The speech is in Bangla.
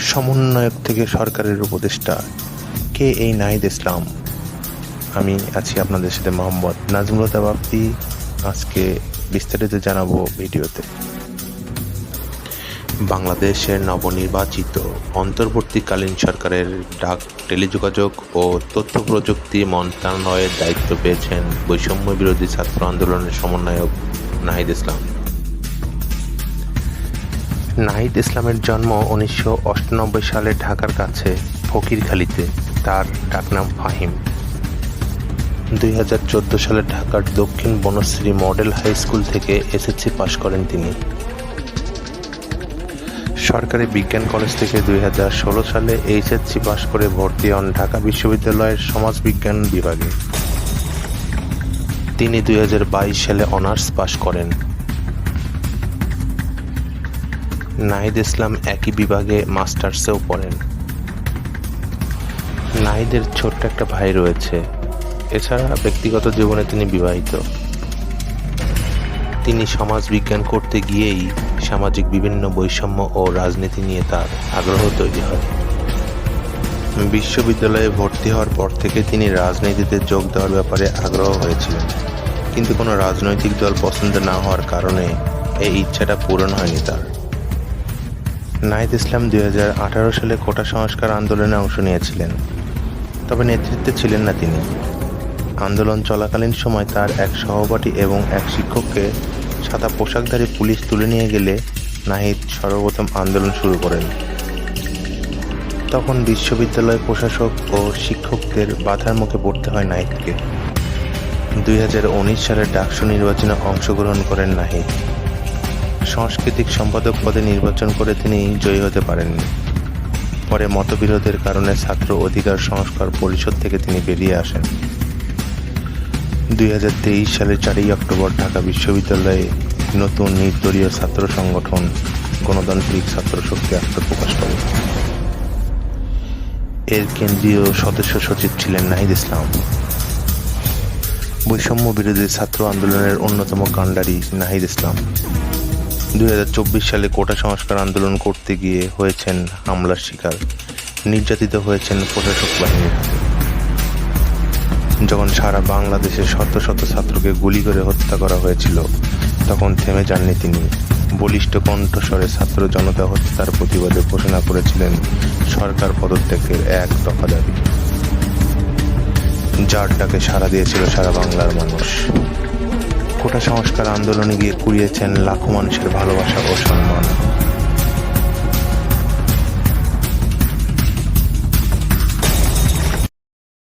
সমন্বয়ক থেকে সরকারের উপদেষ্টা কে এই নাহিদ ইসলাম। আমি আছি আপনাদের সাথে মোহাম্মদ নাজমুলতা বাপ্পি। আজকে বিস্তারিত জানাব ভিডিওতে। বাংলাদেশের নবনির্বাচিত অন্তর্বর্তীকালীন সরকারের ডাক টেলিযোগাযোগ ও তথ্য প্রযুক্তি মন্ত্রণালয়ের দায়িত্ব পেয়েছেন বৈষম্য বিরোধী ছাত্র আন্দোলনের সমন্বয়ক নাহিদ ইসলাম। নাহিদ ইসলামের জন্ম উনিশশো সালে ঢাকার কাছে ফকিরখালীতে। তার ডাকনাম ফাহিম। দুই হাজার চোদ্দ সালে ঢাকার দক্ষিণ বনশ্রী মডেল হাই স্কুল থেকে এসএসসি পাশ করেন তিনি। সরকারি বিজ্ঞান কলেজ থেকে দুই হাজার ষোলো সালে এইচএসসি পাশ করে ভর্তি হন ঢাকা বিশ্ববিদ্যালয়ের সমাজবিজ্ঞান বিভাগে। তিনি দুই হাজার বাইশ সালে অনার্স পাশ করেন। নাহিদ ইসলাম একই বিভাগে মাস্টার্সেও পড়েন। নাহিদের ছোট্ট একটা ভাই রয়েছে। এছাড়া ব্যক্তিগত জীবনে তিনি বিবাহিত। তিনি সমাজ বিজ্ঞান করতে গিয়েই সামাজিক বিভিন্ন বৈষম্য ও রাজনীতি নিয়ে তার আগ্রহ তৈরি হয়। বিশ্ববিদ্যালয়ে ভর্তি হওয়ার পর থেকে তিনি রাজনীতিতে যোগ দেওয়ার ব্যাপারে আগ্রহ হয়েছিলেন। কিন্তু কোনো রাজনৈতিক দল পছন্দ না হওয়ার কারণে এই ইচ্ছাটা পূরণ হয়নি তার। নাহিদ ইসলাম দুই হাজার আঠারো সালে কোটা সংস্কার আন্দোলনে অংশ নিয়েছিলেন। তবে নেতৃত্বে ছিলেন না তিনি। আন্দোলন চলাকালীন সময় তার এক সহপাঠী এবং এক শিক্ষককে সাদা পোশাকধারী পুলিশ তুলে নিয়ে গেলে নাহিদ সর্বপ্রথম আন্দোলন শুরু করেন। তখন বিশ্ববিদ্যালয় প্রশাসক ও শিক্ষকদের বাধার মুখে পড়তে হয় নাহিদকে। দুই সালের ডাকসু নির্বাচনে অংশগ্রহণ করেন নাহিদ। সাংস্কৃতিক সম্পাদক পদে নির্বাচন করে তিনি জয়ী হতে পারেননি পরে মতবিরোধের কারণে ছাত্র অধিকার সংস্কার পরিষদ থেকে তিনি বেরিয়ে আসেন। দুই সালের চারই অক্টোবর ঢাকা বিশ্ববিদ্যালয়ে নতুন নির্দলীয় ছাত্র সংগঠন গণতান্ত্রিক ছাত্র শক্তি আত্মপ্রকাশ করে। এর কেন্দ্রীয় সদস্য সচিব ছিলেন নাহিদ ইসলাম। বৈষম্য বিরোধী ছাত্র আন্দোলনের অন্যতম কাণ্ডারি নাহিদ ইসলাম। দুই হাজার চব্বিশ সালে কোটা সংস্কার আন্দোলন করতে গিয়ে হয়েছেন হামলার শিকার। নির্যাতিত হয়েছেন প্রশাসক বাহিনীর যখন সারা বাংলাদেশে শত শত ছাত্রকে গুলি করে হত্যা করা হয়েছিল, তখন থেমে যাননি তিনি। বলিষ্ঠ কণ্ঠস্বরে ছাত্র জনতা হত্যার প্রতিবাদে ঘোষণা করেছিলেন সরকার পদত্যাগের এক দফা দাবি। যার ডাকে সাড়া দিয়েছিল সারা বাংলার মানুষ। কোটা সংস্কার আন্দোলনে গিয়ে কুড়িয়েছেন লাখো মানুষের ভালোবাসা ও সম্মান।